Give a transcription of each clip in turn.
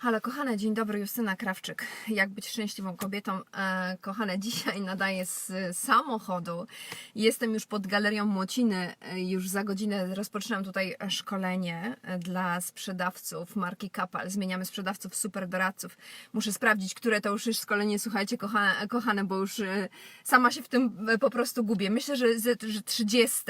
Halo kochane, dzień dobry, Justyna Krawczyk. Jak być szczęśliwą kobietą? E, kochane, dzisiaj nadaję z samochodu. Jestem już pod Galerią Młociny. E, Już za godzinę rozpoczynam tutaj szkolenie e, dla sprzedawców marki Kapal. Zmieniamy sprzedawców, super doradców. Muszę sprawdzić, które to już jest szkolenie, słuchajcie kochane, kochane bo już sama się w tym po prostu gubię. Myślę, że, że że 30.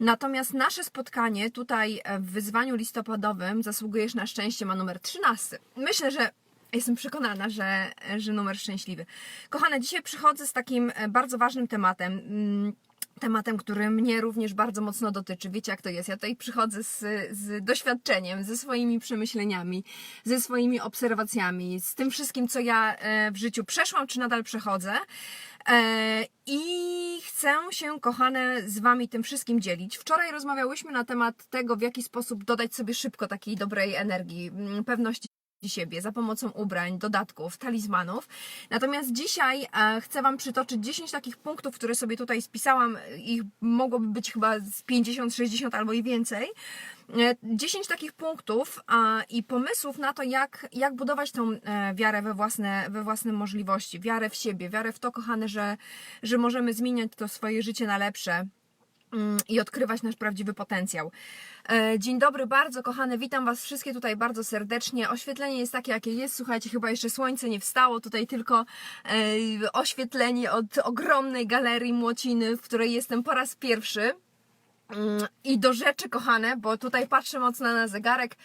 Natomiast nasze spotkanie tutaj w wyzwaniu listopadowym Zasługujesz na szczęście ma numer 13. Myślę, że jestem przekonana, że, że numer szczęśliwy. Kochane, dzisiaj przychodzę z takim e, bardzo ważnym tematem. Mm, Tematem, który mnie również bardzo mocno dotyczy. Wiecie, jak to jest? Ja tutaj przychodzę z, z doświadczeniem, ze swoimi przemyśleniami, ze swoimi obserwacjami, z tym wszystkim, co ja e, w życiu przeszłam, czy nadal przechodzę. E, I chcę się, kochane, z Wami tym wszystkim dzielić. Wczoraj rozmawiałyśmy na temat tego, w jaki sposób dodać sobie szybko takiej dobrej energii, mm, pewności siebie za pomocą ubrań, dodatków, talizmanów. Natomiast dzisiaj e, chcę Wam przytoczyć 10 takich punktów, które sobie tutaj spisałam. Ich mogłoby być chyba z 50, 60 albo i więcej. E, 10 takich punktów i pomysłów na to, jak, jak budować tą e, wiarę we własne, we własne możliwości, wiarę w siebie, wiarę w to, kochane, że, że możemy zmieniać to swoje życie na lepsze i odkrywać nasz prawdziwy potencjał. E, Dzień dobry, bardzo kochane, witam Was wszystkie tutaj bardzo serdecznie. Oświetlenie jest takie, jakie jest. Słuchajcie, chyba jeszcze słońce nie wstało. Tutaj tylko e, oświetlenie od ogromnej galerii Młociny, w której jestem po raz pierwszy. Mm, I do rzeczy, kochane, bo tutaj patrzę mocno na zegarek.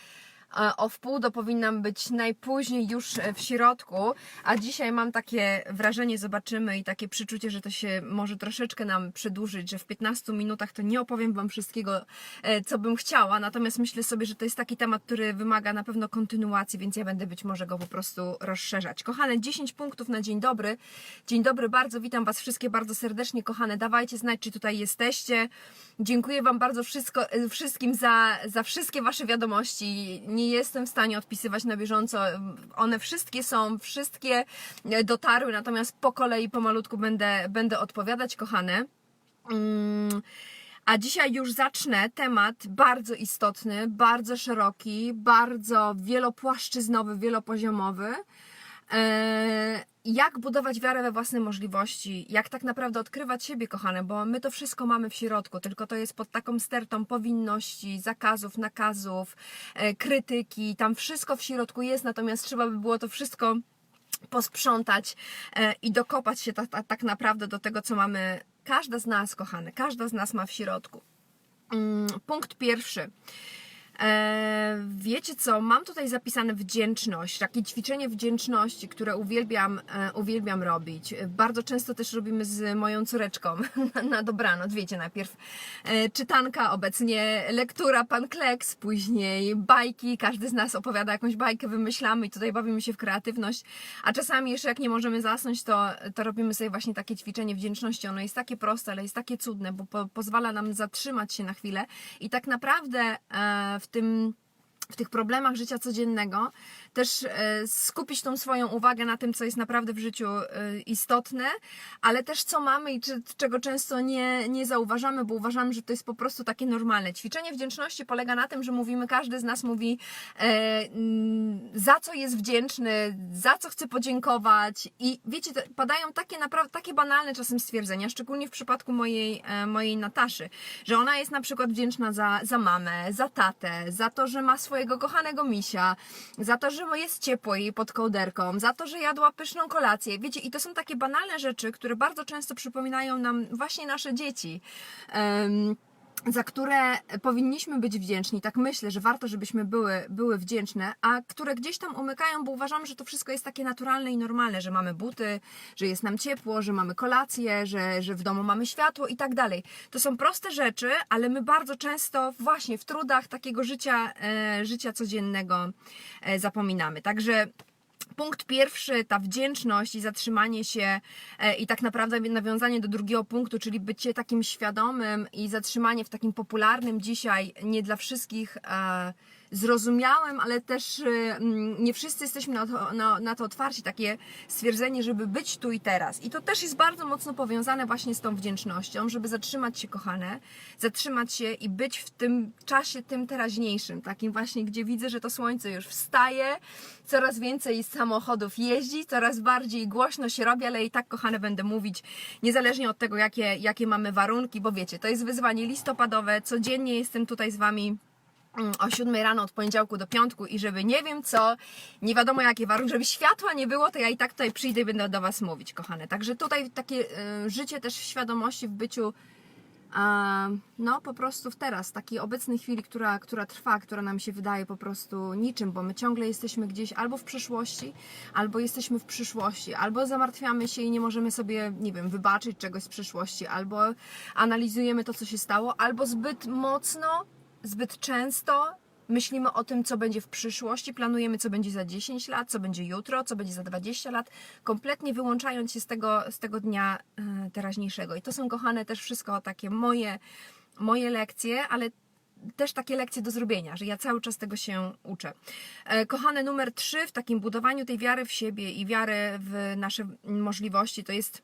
O wpół do powinnam być najpóźniej już e, w środku, a dzisiaj mam takie wrażenie, zobaczymy i takie przyczucie, że to się może troszeczkę nam przedłużyć, że w 15 minutach to nie opowiem Wam wszystkiego, e, co bym chciała, natomiast myślę sobie, że to jest taki temat, który wymaga na pewno kontynuacji, więc ja będę być może go po prostu rozszerzać. Kochane, 10 punktów na dzień dobry. Dzień dobry, bardzo witam Was wszystkie bardzo serdecznie, kochane. Dawajcie znać, czy tutaj jesteście. Dziękuję Wam bardzo wszystko, e, wszystkim za, za wszystkie Wasze wiadomości. Nie jestem w stanie odpisywać na bieżąco. One wszystkie są, wszystkie e, dotarły, natomiast po kolei, pomalutku będę, będę odpowiadać, kochane. Mm, A dzisiaj już zacznę temat bardzo istotny, bardzo szeroki, bardzo wielopłaszczyznowy, wielopoziomowy. E, Jak budować wiarę we własne możliwości, jak tak naprawdę odkrywać siebie, kochane, bo my to wszystko mamy w środku, tylko to jest pod taką stertą powinności, zakazów, nakazów, e, krytyki, tam wszystko w środku jest, natomiast trzeba by było to wszystko posprzątać e, i dokopać się tak, tak, tak naprawdę do tego, co mamy. Każda z nas, kochane, każda z nas ma w środku. Mm, Punkt pierwszy. E, wiecie co, mam tutaj zapisane wdzięczność, takie ćwiczenie wdzięczności, które uwielbiam, e, uwielbiam robić. Bardzo często też robimy z moją córeczką na, na dobranoc, wiecie, najpierw e, czytanka, obecnie lektura, pan Kleks, później bajki, każdy z nas opowiada jakąś bajkę, wymyślamy i tutaj bawimy się w kreatywność, a czasami jeszcze jak nie możemy zasnąć, to, to robimy sobie właśnie takie ćwiczenie wdzięczności. Ono jest takie proste, ale jest takie cudne, bo po, pozwala nam zatrzymać się na chwilę i tak naprawdę e, w tym w tych problemach życia codziennego też e, skupić tą swoją uwagę na tym, co jest naprawdę w życiu e, istotne, ale też co mamy i czego często nie, nie zauważamy, bo uważamy, że to jest po prostu takie normalne. Ćwiczenie wdzięczności polega na tym, że mówimy, każdy z nas mówi, e, za co jest wdzięczny, za co chce podziękować i wiecie, padają takie naprawdę, takie banalne czasem stwierdzenia, szczególnie w przypadku mojej, mojej Nataszy, że ona jest na przykład wdzięczna za, za mamę, za tatę, za to, że ma swojego kochanego misia, za to, że jest ciepło jej pod kołderką, za to, że jadła pyszną kolację. Wiecie, i to są takie banalne rzeczy, które bardzo często przypominają nam właśnie nasze dzieci. Em, za które powinniśmy być wdzięczni. Tak myślę, że warto, żebyśmy były, były wdzięczne, a które gdzieś tam umykają, bo uważamy, że to wszystko jest takie naturalne i normalne, że mamy buty, że jest nam ciepło, że mamy kolację, że, że w domu mamy światło i tak dalej. To są proste rzeczy, ale my bardzo często właśnie w trudach takiego życia, e, życia codziennego e, zapominamy. Także Punkt pierwszy, ta wdzięczność i zatrzymanie się e, i tak naprawdę nawiązanie do drugiego punktu, czyli bycie takim świadomym i zatrzymanie w takim popularnym dzisiaj, nie dla wszystkich, e, zrozumiałym, ale też y, mm, nie wszyscy jesteśmy na to, na, na to otwarci. Takie stwierdzenie, żeby być tu i teraz. I to też jest bardzo mocno powiązane właśnie z tą wdzięcznością, żeby zatrzymać się, kochane, zatrzymać się i być w tym czasie, tym teraźniejszym, takim właśnie, gdzie widzę, że to słońce już wstaje, coraz więcej samochodów jeździ, coraz bardziej głośno się robi, ale i tak, kochane, będę mówić, niezależnie od tego, jakie, jakie mamy warunki, bo wiecie, to jest wyzwanie listopadowe, codziennie jestem tutaj z Wami o 7 rano od poniedziałku do piątku i żeby nie wiem co, nie wiadomo jakie warunki, żeby światła nie było, to ja i tak tutaj przyjdę i będę do Was mówić, kochane. Także tutaj takie y, życie też w świadomości, w byciu a, no po prostu w teraz, takiej obecnej chwili, która, która trwa, która nam się wydaje po prostu niczym, bo my ciągle jesteśmy gdzieś albo w przeszłości, albo jesteśmy w przyszłości, albo zamartwiamy się i nie możemy sobie, nie wiem, wybaczyć czegoś z przyszłości, albo analizujemy to, co się stało, albo zbyt mocno, zbyt często myślimy o tym, co będzie w przyszłości, planujemy, co będzie za 10 lat, co będzie jutro, co będzie za 20 lat, kompletnie wyłączając się z tego, z tego dnia e, teraźniejszego. I to są, kochane, też wszystko takie moje, moje lekcje, ale też takie lekcje do zrobienia, że ja cały czas tego się uczę. E, Kochane, numer 3 w takim budowaniu tej wiary w siebie i wiary w nasze możliwości to jest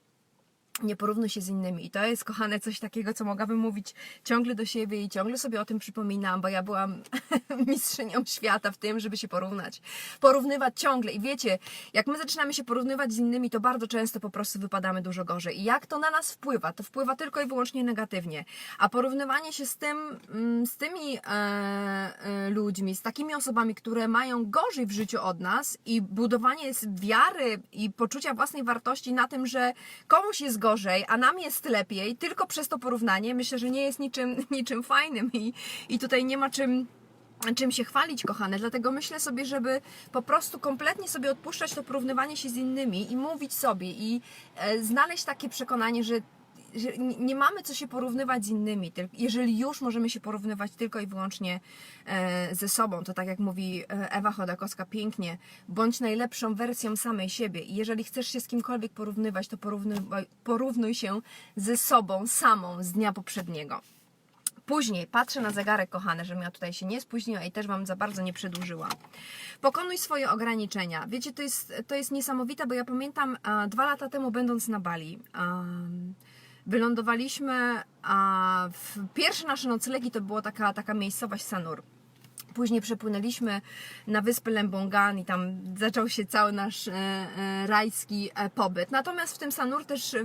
nie porównuj się z innymi. I to jest, kochane, coś takiego, co mogłabym mówić ciągle do siebie i ciągle sobie o tym przypominam, bo ja byłam mistrzynią świata w tym, żeby się porównać. Porównywać ciągle. I wiecie, jak my zaczynamy się porównywać z innymi, to bardzo często po prostu wypadamy dużo gorzej. I jak to na nas wpływa? To wpływa tylko i wyłącznie negatywnie. A porównywanie się z tym, mm, z tymi e, e, ludźmi, z takimi osobami, które mają gorzej w życiu od nas i budowanie wiary i poczucia własnej wartości na tym, że komuś jest gorzej, a nam jest lepiej, tylko przez to porównanie, myślę, że nie jest niczym, niczym fajnym i, i tutaj nie ma czym czym się chwalić, kochane. Dlatego myślę sobie, żeby po prostu kompletnie sobie odpuszczać to porównywanie się z innymi i mówić sobie i e, znaleźć takie przekonanie, że nie mamy co się porównywać z innymi, jeżeli już możemy się porównywać tylko i wyłącznie e, ze sobą, to tak jak mówi e, Ewa Chodakowska pięknie, bądź najlepszą wersją samej siebie jeżeli chcesz się z kimkolwiek porównywać, to porównuj, porównuj się ze sobą samą z dnia poprzedniego. Później patrzę na zegarek, kochane, żebym ja tutaj się nie spóźniła i też Wam za bardzo nie przedłużyła. Pokonuj swoje ograniczenia. Wiecie, to jest, to jest niesamowite, bo ja pamiętam e, dwa lata temu, będąc na Bali, em, wylądowaliśmy, a w pierwsze nasze noclegi to była taka, taka miejscowość Sanur. Później przepłynęliśmy na wyspę Lembongan i tam zaczął się cały nasz e, e, rajski e, pobyt. Natomiast w tym Sanur też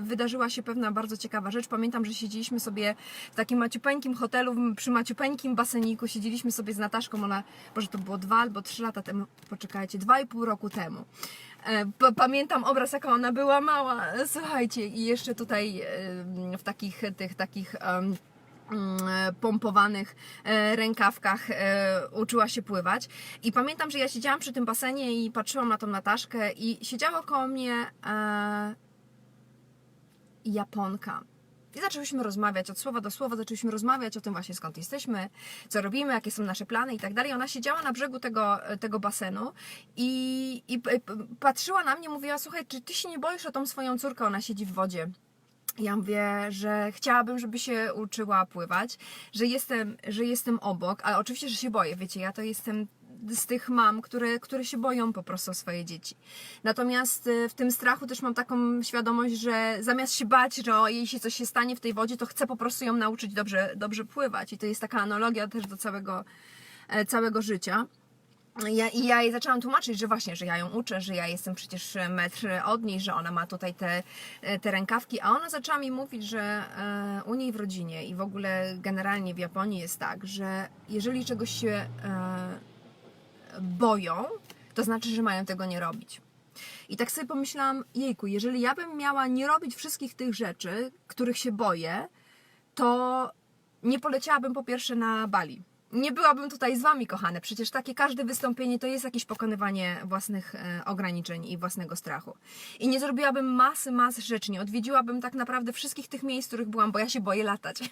wydarzyła się pewna bardzo ciekawa rzecz. Pamiętam, że siedzieliśmy sobie w takim maciupeńkim hotelu, przy maciupeńkim baseniku, siedzieliśmy sobie z Nataszką, ona, może to było dwa albo trzy lata temu, poczekajcie, dwa i pół roku temu. Pamiętam obraz, jaka ona była mała, słuchajcie, i jeszcze tutaj w takich tych takich pompowanych e, rękawkach e, uczyła się pływać. I pamiętam, że ja siedziałam przy tym basenie i patrzyłam na tą Nataszkę i siedziała koło mnie e, Japonka. I zaczęłyśmy rozmawiać od słowa do słowa, zaczęłyśmy rozmawiać o tym właśnie skąd jesteśmy, co robimy, jakie są nasze plany i tak dalej. Ona siedziała na brzegu tego, tego basenu i, i patrzyła na mnie, mówiła, słuchaj, czy ty się nie boisz o tą swoją córkę, ona siedzi w wodzie. Ja mówię, że chciałabym, żeby się uczyła pływać, że jestem, że jestem obok, ale oczywiście, że się boję, wiecie, ja to jestem z tych mam, które, które się boją po prostu o swoje dzieci. Natomiast y, w tym strachu też mam taką świadomość, że zamiast się bać, że o, jej się coś się stanie w tej wodzie, to chcę po prostu ją nauczyć dobrze, dobrze pływać. I to jest taka analogia też do całego, e, całego życia. Ja, I ja jej zaczęłam tłumaczyć, że właśnie, że ja ją uczę, że ja jestem przecież metr od niej, że ona ma tutaj te, te rękawki, a ona zaczęła mi mówić, że e, u niej w rodzinie i w ogóle generalnie w Japonii jest tak, że jeżeli czegoś się e, boją, to znaczy, że mają tego nie robić. I tak sobie pomyślałam, jejku, jeżeli ja bym miała nie robić wszystkich tych rzeczy, których się boję, to nie poleciałabym po pierwsze na Bali. Nie byłabym tutaj z Wami, kochane. Przecież takie każde wystąpienie to jest jakieś pokonywanie własnych e, ograniczeń i własnego strachu. I nie zrobiłabym masy, masy rzeczy. Nie odwiedziłabym tak naprawdę wszystkich tych miejsc, w których byłam, bo ja się boję latać.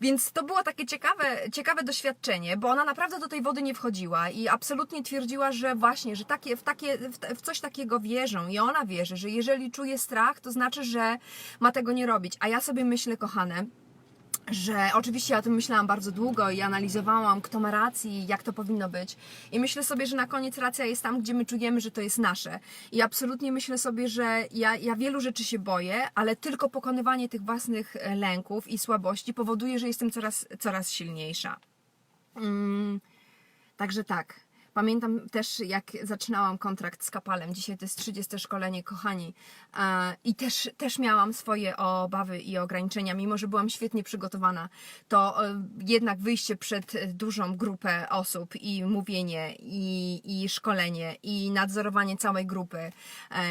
Więc to było takie ciekawe, ciekawe doświadczenie, bo ona naprawdę do tej wody nie wchodziła i absolutnie twierdziła, że właśnie, że takie, w, takie, w, w coś takiego wierzą i ona wierzy, że jeżeli czuje strach, to znaczy, że ma tego nie robić. A ja sobie myślę, kochane, że oczywiście ja o tym myślałam bardzo długo i analizowałam, kto ma rację, jak to powinno być. I myślę sobie, że na koniec racja jest tam, gdzie my czujemy, że to jest nasze. I absolutnie myślę sobie, że ja, ja wielu rzeczy się boję, ale tylko pokonywanie tych własnych e, lęków i słabości powoduje, że jestem coraz, coraz silniejsza. Mm, także tak. Pamiętam też, jak zaczynałam kontrakt z Kapalem. Dzisiaj to jest 30 szkolenie, kochani. E, I też, też miałam swoje obawy i ograniczenia, mimo że byłam świetnie przygotowana. To e, jednak wyjście przed dużą grupę osób i mówienie, i, i szkolenie, i nadzorowanie całej grupy, e,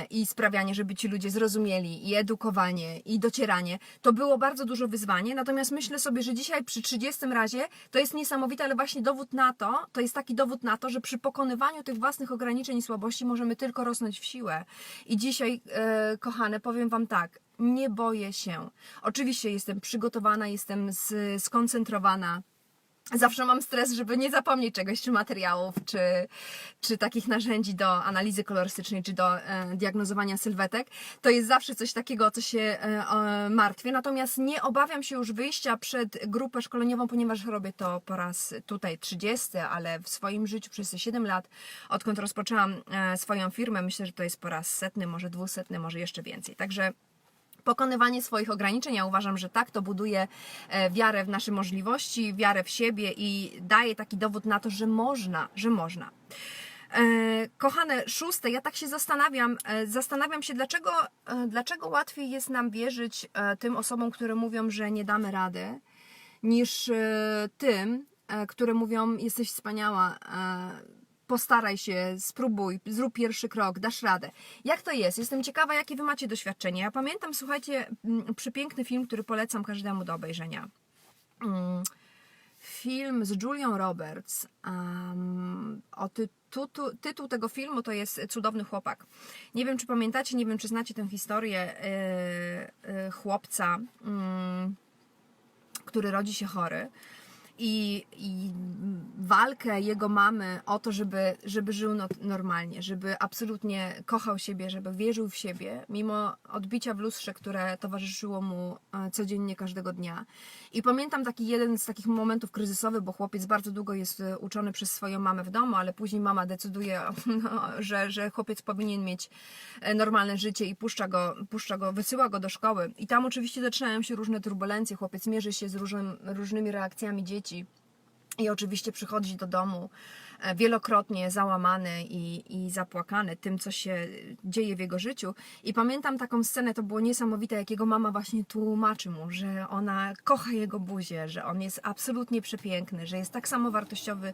i sprawianie, żeby ci ludzie zrozumieli, i edukowanie, i docieranie, to było bardzo dużo wyzwanie. Natomiast myślę sobie, że dzisiaj przy 30 razie to jest niesamowite, ale właśnie dowód na to, to jest taki dowód na to, że przy pokonywaniu tych własnych ograniczeń i słabości możemy tylko rosnąć w siłę. I dzisiaj, e, kochane, powiem Wam tak, nie boję się. Oczywiście jestem przygotowana, jestem skoncentrowana. Zawsze mam stres, żeby nie zapomnieć czegoś, czy materiałów, czy, czy takich narzędzi do analizy kolorystycznej, czy do e, diagnozowania sylwetek. To jest zawsze coś takiego, o co się e, martwię. Natomiast nie obawiam się już wyjścia przed grupę szkoleniową, ponieważ robię to po raz tutaj 30, ale w swoim życiu przez te 7 lat, odkąd rozpoczęłam e, swoją firmę, myślę, że to jest po raz setny, może dwusetny, może jeszcze więcej. Także pokonywanie swoich ograniczeń. Ja uważam, że tak to buduje e, wiarę w nasze możliwości, wiarę w siebie i daje taki dowód na to, że można, że można. E, Kochane, szóste, ja tak się zastanawiam, e, zastanawiam się, dlaczego, dlaczego łatwiej jest nam wierzyć tym osobom, które mówią, że nie damy rady, niż tym, które mówią, jesteś wspaniała, postaraj się, spróbuj, zrób pierwszy krok, dasz radę. Jak to jest? Jestem ciekawa, jakie wy macie doświadczenie. Ja pamiętam, słuchajcie, mm, przepiękny film, który polecam każdemu do obejrzenia. Mm, Film z Julią Roberts. Um, o ty, tu, tu, tytuł tego filmu to jest Cudowny chłopak. Nie wiem, czy pamiętacie, nie wiem, czy znacie tę historię yy, yy, chłopca, mm, który rodzi się chory i, i walkę jego mamy o to, żeby, żeby żył no, normalnie, żeby absolutnie kochał siebie, żeby wierzył w siebie, mimo odbicia w lustrze, które towarzyszyło mu e, codziennie, każdego dnia. I pamiętam taki jeden z takich momentów kryzysowych, bo chłopiec bardzo długo jest e, uczony przez swoją mamę w domu, ale później mama decyduje, no, że, że chłopiec powinien mieć e, normalne życie i puszcza go, puszcza go, wysyła go do szkoły. I tam oczywiście zaczynają się różne turbulencje, chłopiec mierzy się z różnym, różnymi reakcjami dzieci. I oczywiście przychodzi do domu wielokrotnie załamany i, i zapłakany tym, co się dzieje w jego życiu. I pamiętam taką scenę, to było niesamowite, jak jego mama właśnie tłumaczy mu, że ona kocha jego buzię, że on jest absolutnie przepiękny, że jest tak samo wartościowy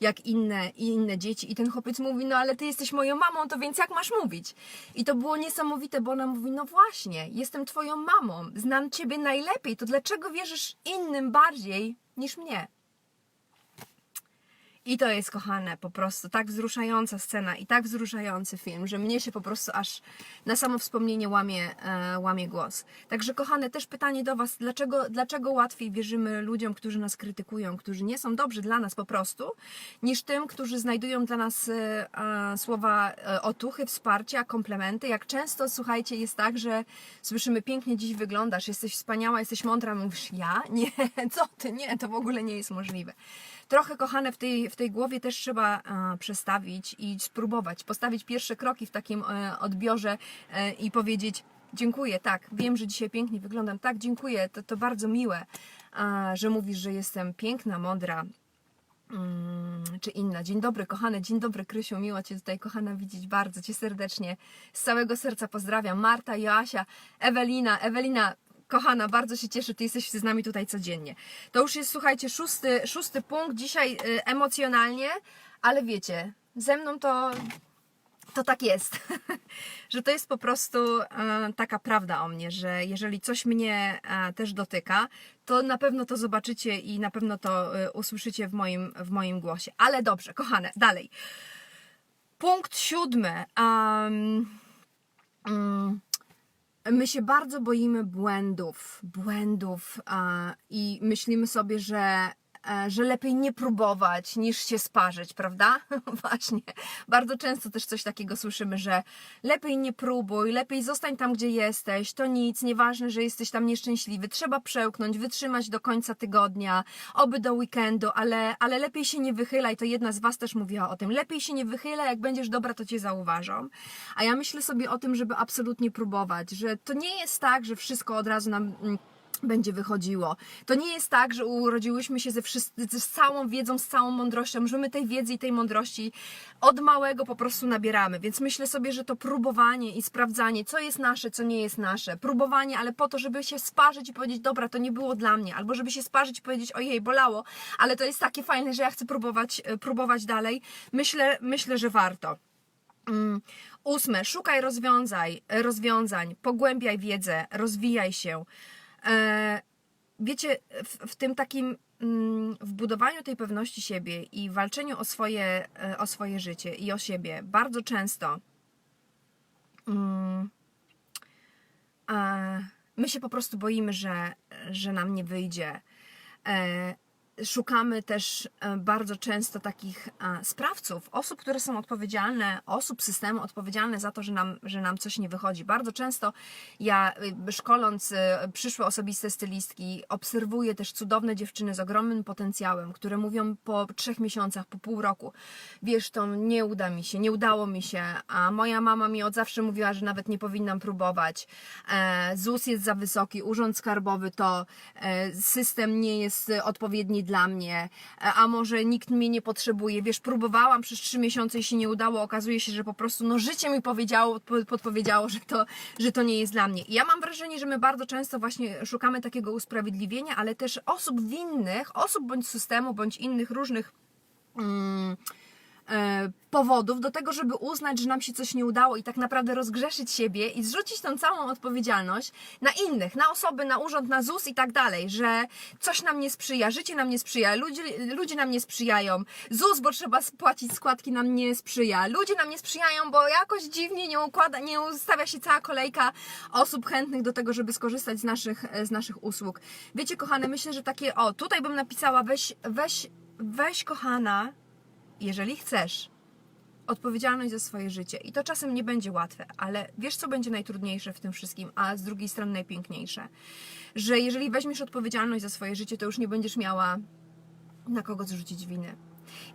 jak inne, inne dzieci. I ten chłopiec mówi, no ale ty jesteś moją mamą, to więc jak masz mówić? I to było niesamowite, bo ona mówi, no właśnie, jestem twoją mamą, znam ciebie najlepiej, to dlaczego wierzysz innym bardziej niż mnie? I to jest, kochane, po prostu tak wzruszająca scena i tak wzruszający film, że mnie się po prostu aż na samo wspomnienie łamie, e, łamie głos. Także, kochane, też pytanie do Was, dlaczego, dlaczego łatwiej wierzymy ludziom, którzy nas krytykują, którzy nie są dobrzy dla nas po prostu, niż tym, którzy znajdują dla nas e, słowa e, otuchy, wsparcia, komplementy. Jak często, słuchajcie, jest tak, że słyszymy pięknie dziś wyglądasz, jesteś wspaniała, jesteś mądra, mówisz ja? Nie, co ty, nie, to w ogóle nie jest możliwe trochę kochane w tej, w tej głowie też trzeba e, przestawić i spróbować, postawić pierwsze kroki w takim e, odbiorze e, i powiedzieć dziękuję, tak, wiem, że dzisiaj pięknie wyglądam, tak, dziękuję, to, to bardzo miłe, że mówisz, że jestem piękna, mądra, Mm, czy inna. Dzień dobry, kochane, dzień dobry, Krysiu, miło Cię tutaj, kochana, widzieć, bardzo Cię serdecznie, z całego serca pozdrawiam, Marta, Joasia, Ewelina, Ewelina, kochana, bardzo się cieszę, Ty jesteś z nami tutaj codziennie. To już jest, słuchajcie, szósty, szósty punkt, dzisiaj y, emocjonalnie, ale wiecie, ze mną to to tak jest, że to jest po prostu e, taka prawda o mnie, że jeżeli coś mnie e, też dotyka, to na pewno to zobaczycie i na pewno to e, usłyszycie w moim, w moim głosie. Ale dobrze, kochane, dalej. Punkt siódmy. Um, um, my się bardzo boimy błędów, błędów e, i myślimy sobie, że że lepiej nie próbować niż się sparzyć, prawda? Właśnie. Bardzo często też coś takiego słyszymy, że lepiej nie próbuj, lepiej zostań tam, gdzie jesteś, to nic, nieważne, że jesteś tam nieszczęśliwy, trzeba przełknąć, wytrzymać do końca tygodnia, oby do weekendu, ale, ale lepiej się nie wychylaj, to jedna z Was też mówiła o tym, lepiej się nie wychylaj, jak będziesz dobra, to Cię zauważą. A ja myślę sobie o tym, żeby absolutnie próbować, że to nie jest tak, że wszystko od razu nam mm, będzie wychodziło. To nie jest tak, że urodziłyśmy się ze, wszyscy, z całą wiedzą, z całą mądrością, że my tej wiedzy i tej mądrości od małego po prostu nabieramy. Więc myślę sobie, że to próbowanie i sprawdzanie, co jest nasze, co nie jest nasze. Próbowanie, ale po to, żeby się sparzyć i powiedzieć, dobra, to nie było dla mnie. Albo żeby się sparzyć i powiedzieć, ojej, bolało, ale to jest takie fajne, że ja chcę próbować, e, próbować dalej. Myślę, myślę, że warto. Mm. Ósme, szukaj rozwiązań, rozwiązań, pogłębiaj wiedzę, rozwijaj się. E, wiecie, w, w tym takim, mm, w budowaniu tej pewności siebie i walczeniu o swoje, e, o swoje życie i o siebie, bardzo często mm, e, my się po prostu boimy, że, że nam nie wyjdzie. Szukamy też e, bardzo często takich e, sprawców, osób, które są odpowiedzialne, osób systemu odpowiedzialne za to, że nam, że nam coś nie wychodzi. Bardzo często ja y, szkoląc przyszłe osobiste stylistki, obserwuję też cudowne dziewczyny z ogromnym potencjałem, które mówią po trzech miesiącach, po pół roku, wiesz, to nie uda mi się, nie udało mi się, a moja mama mi od zawsze mówiła, że nawet nie powinnam próbować. E, ZUS jest za wysoki, urząd skarbowy to, e, system nie jest e, odpowiedni dla mnie, e, a może nikt mnie nie potrzebuje. Wiesz, próbowałam przez trzy miesiące i się nie udało. Okazuje się, że po prostu no, życie mi powiedziało, po- podpowiedziało, że to, że to nie jest dla mnie. I ja mam wrażenie, że my bardzo często właśnie szukamy takiego usprawiedliwienia, ale też osób winnych, osób bądź systemu, bądź innych różnych. Mm, powodów do tego, żeby uznać, że nam się coś nie udało i tak naprawdę rozgrzeszyć siebie i zrzucić tą całą odpowiedzialność na innych, na osoby, na urząd, na ZUS i tak dalej, że coś nam nie sprzyja, życie nam nie sprzyja, ludzie, ludzie nam nie sprzyjają, ZUS, bo trzeba spłacić składki nam nie sprzyja, ludzie nam nie sprzyjają, bo jakoś dziwnie nie układa, nie ustawia się cała kolejka osób chętnych do tego, żeby skorzystać z naszych, z naszych usług. Wiecie, kochane, myślę, że takie, o, tutaj bym napisała, weź, weź, weź kochana, jeżeli chcesz, odpowiedzialność za swoje życie. I to czasem nie będzie łatwe, ale wiesz, co będzie najtrudniejsze w tym wszystkim, a z drugiej strony najpiękniejsze? Że jeżeli weźmiesz odpowiedzialność za swoje życie, to już nie będziesz miała na kogo zrzucić winy.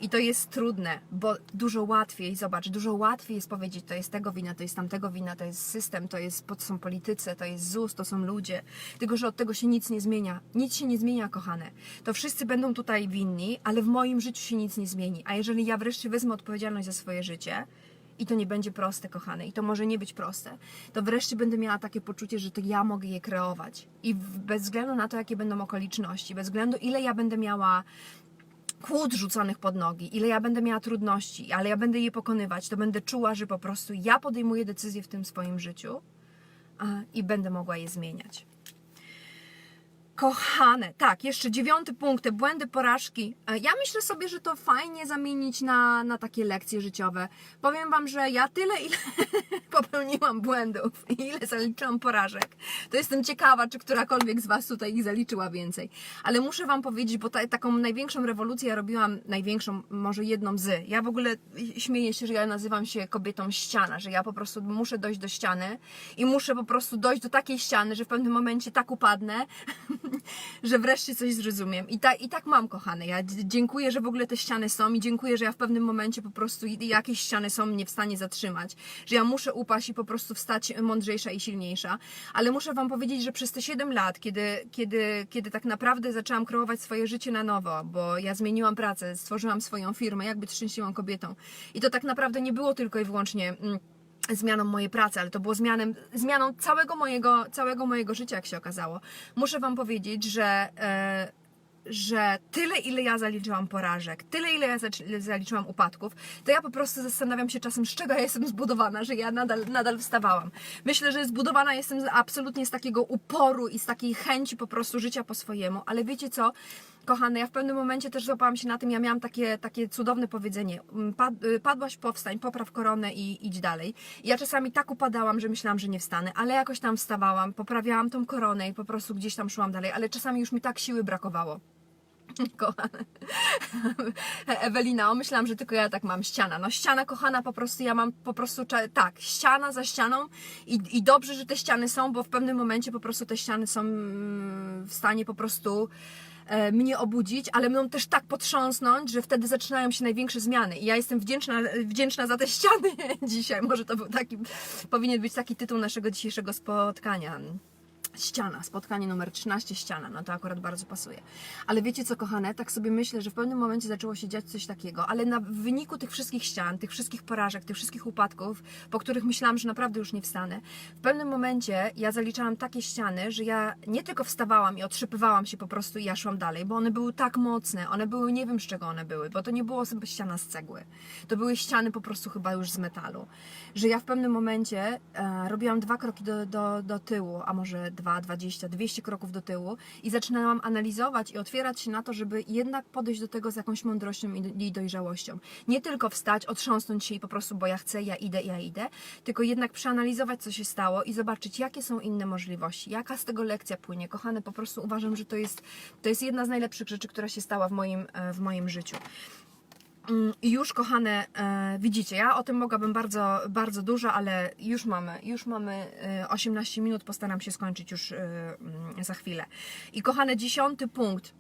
I to jest trudne, bo dużo łatwiej, zobacz, dużo łatwiej jest powiedzieć, to jest tego wina, to jest tamtego wina, to jest system, to, jest, to są politycy, to jest ZUS, to są ludzie. Tylko, że od tego się nic nie zmienia. Nic się nie zmienia, kochane. To wszyscy będą tutaj winni, ale w moim życiu się nic nie zmieni. A jeżeli ja wreszcie wezmę odpowiedzialność za swoje życie, i to nie będzie proste, kochane, i to może nie być proste, to wreszcie będę miała takie poczucie, że to ja mogę je kreować. I bez względu na to, jakie będą okoliczności, bez względu ile ja będę miała kłód rzucanych pod nogi, ile ja będę miała trudności, ale ja będę je pokonywać, to będę czuła, że po prostu ja podejmuję decyzje w tym swoim życiu i będę mogła je zmieniać. Kochane, tak, jeszcze dziewiąty punkt, te błędy, porażki. E, Ja myślę sobie, że to fajnie zamienić na, na takie lekcje życiowe. Powiem Wam, że ja tyle, ile popełniłam błędów i ile zaliczyłam porażek, to jestem ciekawa, czy którakolwiek z Was tutaj ich zaliczyła więcej. Ale muszę Wam powiedzieć, bo ta, taką największą rewolucję ja robiłam, największą, może jedną z. Ja w ogóle śmieję się, że ja nazywam się kobietą ściana, że ja po prostu muszę dojść do ściany i muszę po prostu dojść do takiej ściany, że w pewnym momencie tak upadnę, że wreszcie coś zrozumiem. I, ta, I tak mam, kochane. Ja dziękuję, że w ogóle te ściany są i dziękuję, że ja w pewnym momencie po prostu jakieś ściany są mnie w stanie zatrzymać. Że ja muszę upaść i po prostu wstać mądrzejsza i silniejsza. Ale muszę Wam powiedzieć, że przez te 7 lat, kiedy, kiedy, kiedy tak naprawdę zaczęłam kreować swoje życie na nowo, bo ja zmieniłam pracę, stworzyłam swoją firmę, jak być szczęśliwą kobietą. I to tak naprawdę nie było tylko i wyłącznie... Mm, zmianą mojej pracy, ale to było zmianem, zmianą całego mojego, całego mojego życia, jak się okazało. Muszę Wam powiedzieć, że, e, że tyle, ile ja zaliczyłam porażek, tyle, ile ja zaliczyłam upadków, to ja po prostu zastanawiam się czasem, z czego ja jestem zbudowana, że ja nadal, nadal wstawałam. Myślę, że zbudowana jestem absolutnie z takiego uporu i z takiej chęci po prostu życia po swojemu, ale wiecie co? Kochane, ja w pewnym momencie też złapałam się na tym, ja miałam takie, takie cudowne powiedzenie, mm, pad, y, padłaś, powstań, popraw koronę i idź dalej. I ja czasami tak upadałam, że myślałam, że nie wstanę, ale jakoś tam wstawałam, poprawiałam tą koronę i po prostu gdzieś tam szłam dalej, ale czasami już mi tak siły brakowało Kochane. Ewelina, o myślałam, że tylko ja tak mam. Ściana. No ściana kochana po prostu, ja mam po prostu, tak, ściana za ścianą i, i dobrze, że te ściany są, bo w pewnym momencie po prostu te ściany są mm, w stanie po prostu mnie obudzić, ale mną też tak potrząsnąć, że wtedy zaczynają się największe zmiany. I ja jestem wdzięczna, wdzięczna za te ściany dzisiaj. Może to był taki, powinien być taki tytuł naszego dzisiejszego spotkania. Ściana, spotkanie numer 13, ściana, no to akurat bardzo pasuje. Ale wiecie co, kochane, tak sobie myślę, że w pewnym momencie zaczęło się dziać coś takiego, ale na w wyniku tych wszystkich ścian, tych wszystkich porażek, tych wszystkich upadków, po których myślałam, że naprawdę już nie wstanę, w pewnym momencie ja zaliczałam takie ściany, że ja nie tylko wstawałam i otrzypywałam się po prostu i ja szłam dalej, bo one były tak mocne, one były, nie wiem z czego one były, bo to nie było sobie ściana z cegły, to były ściany po prostu chyba już z metalu, że ja w pewnym momencie e, robiłam dwa kroki do, do, do tyłu, a może dwa, 20, 200 kroków do tyłu i zaczynałam analizować i otwierać się na to, żeby jednak podejść do tego z jakąś mądrością i, i dojrzałością. Nie tylko wstać, otrząsnąć się i po prostu, bo ja chcę, ja idę, ja idę, tylko jednak przeanalizować, co się stało i zobaczyć, jakie są inne możliwości, jaka z tego lekcja płynie. Kochane, po prostu uważam, że to jest, to jest jedna z najlepszych rzeczy, która się stała w moim, e, w moim życiu. Mm, I już, kochane, e, widzicie, ja o tym mogłabym bardzo, bardzo dużo, ale już mamy, już mamy e, 18 minut, postaram się skończyć już e, mm, za chwilę. I kochane, dziesiąty punkt.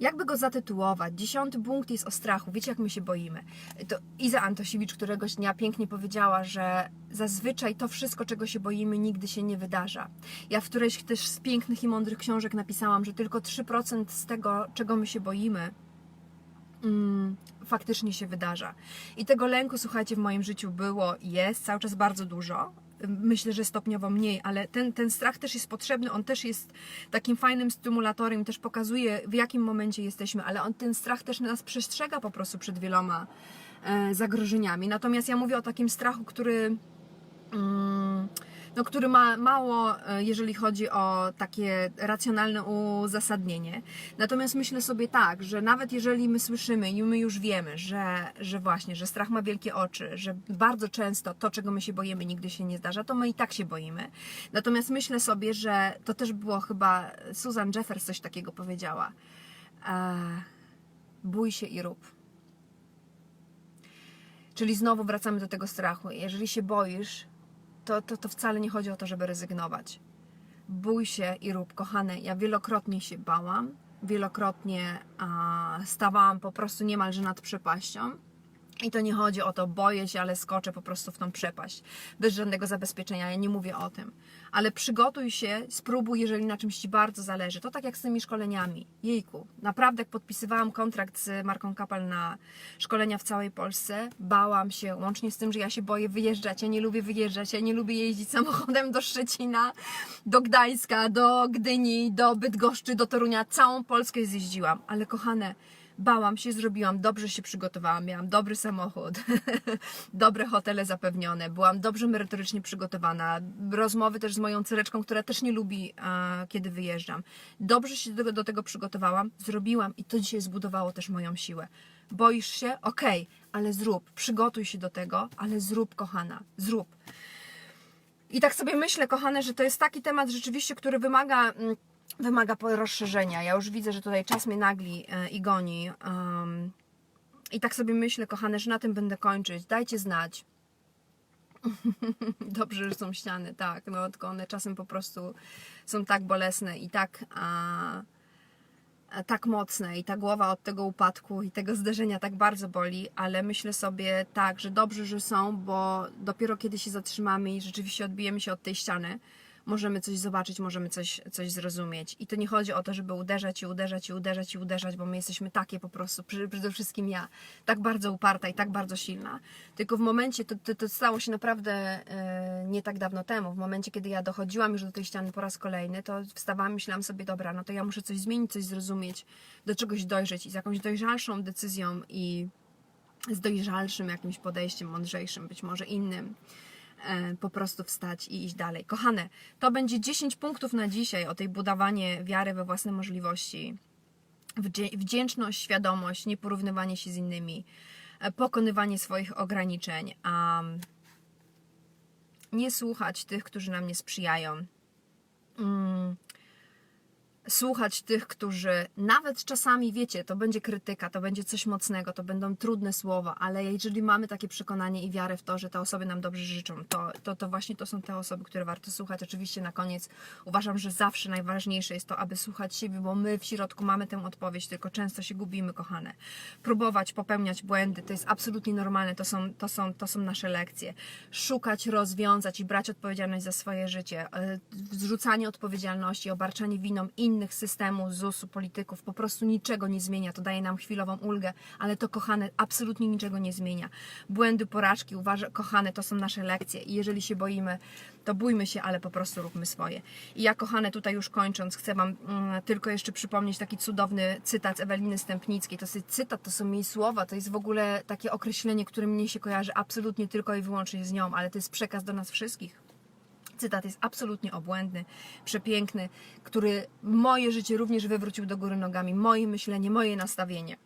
Jakby go zatytułować? Dziesiąty punkt jest o strachu. Wiecie, jak my się boimy. To Iza Antosiewicz któregoś dnia pięknie powiedziała, że zazwyczaj to wszystko, czego się boimy, nigdy się nie wydarza. Ja w którejś też z pięknych i mądrych książek napisałam, że tylko 3% z tego, czego my się boimy, mm, faktycznie się wydarza. I tego lęku, słuchajcie, w moim życiu było i jest cały czas bardzo dużo. Myślę, że stopniowo mniej, ale ten, ten strach też jest potrzebny, on też jest takim fajnym stymulatorem, też pokazuje w jakim momencie jesteśmy, ale on, ten strach też nas przestrzega po prostu przed wieloma e, zagrożeniami. Natomiast ja mówię o takim strachu, który mm, no, który ma mało, e, jeżeli chodzi o takie racjonalne uzasadnienie. Natomiast myślę sobie tak, że nawet jeżeli my słyszymy i my już wiemy, że, że właśnie, że strach ma wielkie oczy, że bardzo często to, czego my się boimy, nigdy się nie zdarza, to my i tak się boimy. Natomiast myślę sobie, że to też było chyba Susan Jeffers coś takiego powiedziała. E, bój się i rób. Czyli znowu wracamy do tego strachu. Jeżeli się boisz, to, to, to wcale nie chodzi o to, żeby rezygnować. Bój się i rób, kochane. Ja wielokrotnie się bałam, wielokrotnie a, stawałam po prostu niemalże nad przepaścią. I to nie chodzi o to, boję się, ale skoczę po prostu w tą przepaść. Bez żadnego zabezpieczenia, ja nie mówię o tym. Ale przygotuj się, spróbuj, jeżeli na czymś Ci bardzo zależy. To tak jak z tymi szkoleniami. Jejku, naprawdę jak podpisywałam kontrakt z Marką Kapel na szkolenia w całej Polsce, bałam się, łącznie z tym, że ja się boję wyjeżdżać. Ja nie lubię wyjeżdżać, ja nie lubię jeździć samochodem do Szczecina, do Gdańska, do Gdyni, do Bydgoszczy, do Torunia. Całą Polskę zjeździłam. Ale kochane, Bałam się, zrobiłam, dobrze się przygotowałam, miałam dobry samochód, dobre hotele zapewnione, byłam dobrze merytorycznie przygotowana, rozmowy też z moją córeczką, która też nie lubi, e, kiedy wyjeżdżam. Dobrze się do tego, do tego przygotowałam, zrobiłam i to dzisiaj zbudowało też moją siłę. Boisz się? Okej, ale zrób, przygotuj się do tego, ale zrób, kochana, zrób. I tak sobie myślę, kochane, że to jest taki temat rzeczywiście, który wymaga, mm, wymaga rozszerzenia. Ja już widzę, że tutaj czas mnie nagli e, i goni. I tak sobie myślę, kochane, że na tym będę kończyć. Dajcie znać. Dobrze, że są ściany, tak, no tylko one czasem po prostu są tak bolesne i tak, a, a tak mocne i ta głowa od tego upadku i tego zderzenia tak bardzo boli, ale myślę sobie tak, że dobrze, że są, bo dopiero kiedy się zatrzymamy i rzeczywiście odbijemy się od tej ściany, możemy coś zobaczyć, możemy coś, coś zrozumieć. I to nie chodzi o to, żeby uderzać i uderzać i uderzać i uderzać, bo my jesteśmy takie po prostu, przede wszystkim ja, tak bardzo uparta i tak bardzo silna. Tylko w momencie, to, to, to stało się naprawdę e, nie tak dawno temu, w momencie, kiedy ja dochodziłam już do tej ściany po raz kolejny, to wstawałam myślałam sobie, dobra, no to ja muszę coś zmienić, coś zrozumieć, do czegoś dojrzeć i z jakąś dojrzalszą decyzją i z dojrzalszym jakimś podejściem, mądrzejszym, być może innym, po prostu wstać i iść dalej. Kochane, to będzie 10 punktów na dzisiaj o tej budowanie wiary we własne możliwości. Wdzięczność, świadomość, nieporównywanie się z innymi, e, pokonywanie swoich ograniczeń, a nie słuchać tych, którzy nam nie sprzyjają. Mm, słuchać tych, którzy nawet czasami, wiecie, to będzie krytyka, to będzie coś mocnego, to będą trudne słowa, ale jeżeli mamy takie przekonanie i wiarę w to, że te osoby nam dobrze życzą, to, to, to właśnie to są te osoby, które warto słuchać. Oczywiście na koniec uważam, że zawsze najważniejsze jest to, aby słuchać siebie, bo my w środku mamy tę odpowiedź, tylko często się gubimy, kochane. Próbować popełniać błędy, to jest absolutnie normalne, to są, to są, to są nasze lekcje. Szukać, rozwiązać i brać odpowiedzialność za swoje życie. E, Zrzucanie odpowiedzialności, obarczanie winą innych systemów, ZUS-u, polityków, po prostu niczego nie zmienia. To daje nam chwilową ulgę, ale to, kochane, absolutnie niczego nie zmienia. Błędy, porażki, uważa, kochane, to są nasze lekcje i jeżeli się boimy, to bójmy się, ale po prostu róbmy swoje. I ja, kochane, tutaj już kończąc, chcę Wam mm, tylko jeszcze przypomnieć taki cudowny cytat Eweliny Stępnickiej. To jest cytat, to są jej słowa, to jest w ogóle takie określenie, które mnie się kojarzy absolutnie tylko i wyłącznie z nią, ale to jest przekaz do nas wszystkich. Cytat jest absolutnie obłędny, przepiękny, który moje życie również wywrócił do góry nogami, moje myślenie, moje nastawienie.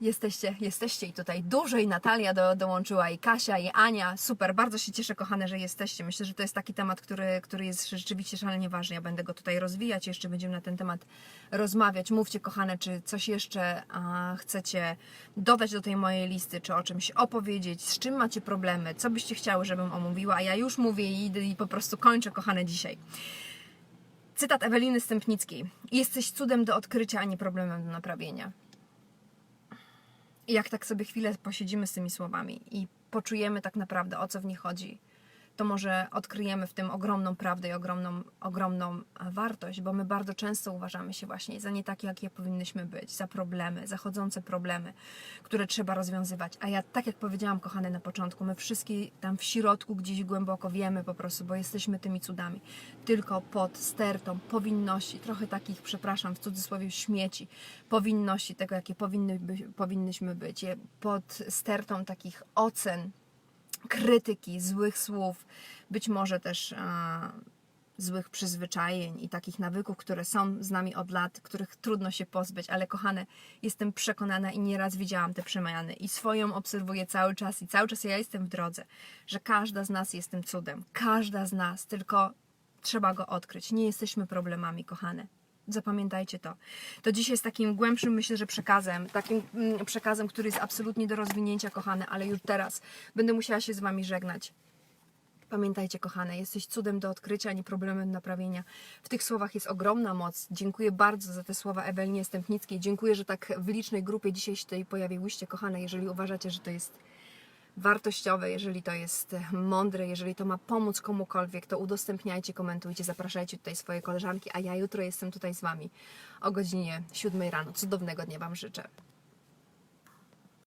Jesteście, jesteście i tutaj dużo i Natalia do, dołączyła i Kasia i Ania. Super, bardzo się cieszę kochane, że jesteście. Myślę, że to jest taki temat, który, który jest rzeczywiście szalenie ważny. Ja będę go tutaj rozwijać, jeszcze będziemy na ten temat rozmawiać. Mówcie kochane, czy coś jeszcze a, chcecie dodać do tej mojej listy, czy o czymś opowiedzieć, z czym macie problemy, co byście chciały, żebym omówiła, a ja już mówię i i po prostu kończę kochane dzisiaj. Cytat Eweliny Stępnickiej. Jesteś cudem do odkrycia, a nie problemem do naprawienia. I jak tak sobie chwilę posiedzimy z tymi słowami i poczujemy tak naprawdę o co w nich chodzi, to może odkryjemy w tym ogromną prawdę i ogromną, ogromną e, wartość, bo my bardzo często uważamy się właśnie za nie takie, jakie powinnyśmy być, za problemy, zachodzące problemy, które trzeba rozwiązywać. A ja, tak jak powiedziałam, kochane, na początku, my wszystkie tam w środku gdzieś głęboko wiemy po prostu, bo jesteśmy tymi cudami. Tylko pod stertą powinności, trochę takich, przepraszam, w cudzysłowie śmieci, powinności tego, jakie powinny powinnyśmy być, pod stertą takich ocen, krytyki, złych słów, być może też a, złych przyzwyczajeń i takich nawyków, które są z nami od lat, których trudno się pozbyć, ale kochane, jestem przekonana i nieraz widziałam te przemiany i swoją obserwuję cały czas i cały czas ja jestem w drodze, że każda z nas jest tym cudem, każda z nas, tylko trzeba go odkryć. Nie jesteśmy problemami, kochane. Zapamiętajcie to. To dzisiaj jest takim głębszym, myślę, że przekazem, takim mm, przekazem, który jest absolutnie do rozwinięcia, kochane, ale już teraz będę musiała się z Wami żegnać. Pamiętajcie, kochane, jesteś cudem do odkrycia, nie problemem naprawienia. W tych słowach jest ogromna moc. Dziękuję bardzo za te słowa Ewelinie Stępnickiej. Dziękuję, że tak w licznej grupie dzisiaj się tutaj pojawiłyście, kochane. Jeżeli uważacie, że to jest wartościowe, jeżeli to jest mądre, jeżeli to ma pomóc komukolwiek, to udostępniajcie, komentujcie, zapraszajcie tutaj swoje koleżanki, a ja jutro jestem tutaj z Wami o godzinie 7 rano. Cudownego dnia Wam życzę.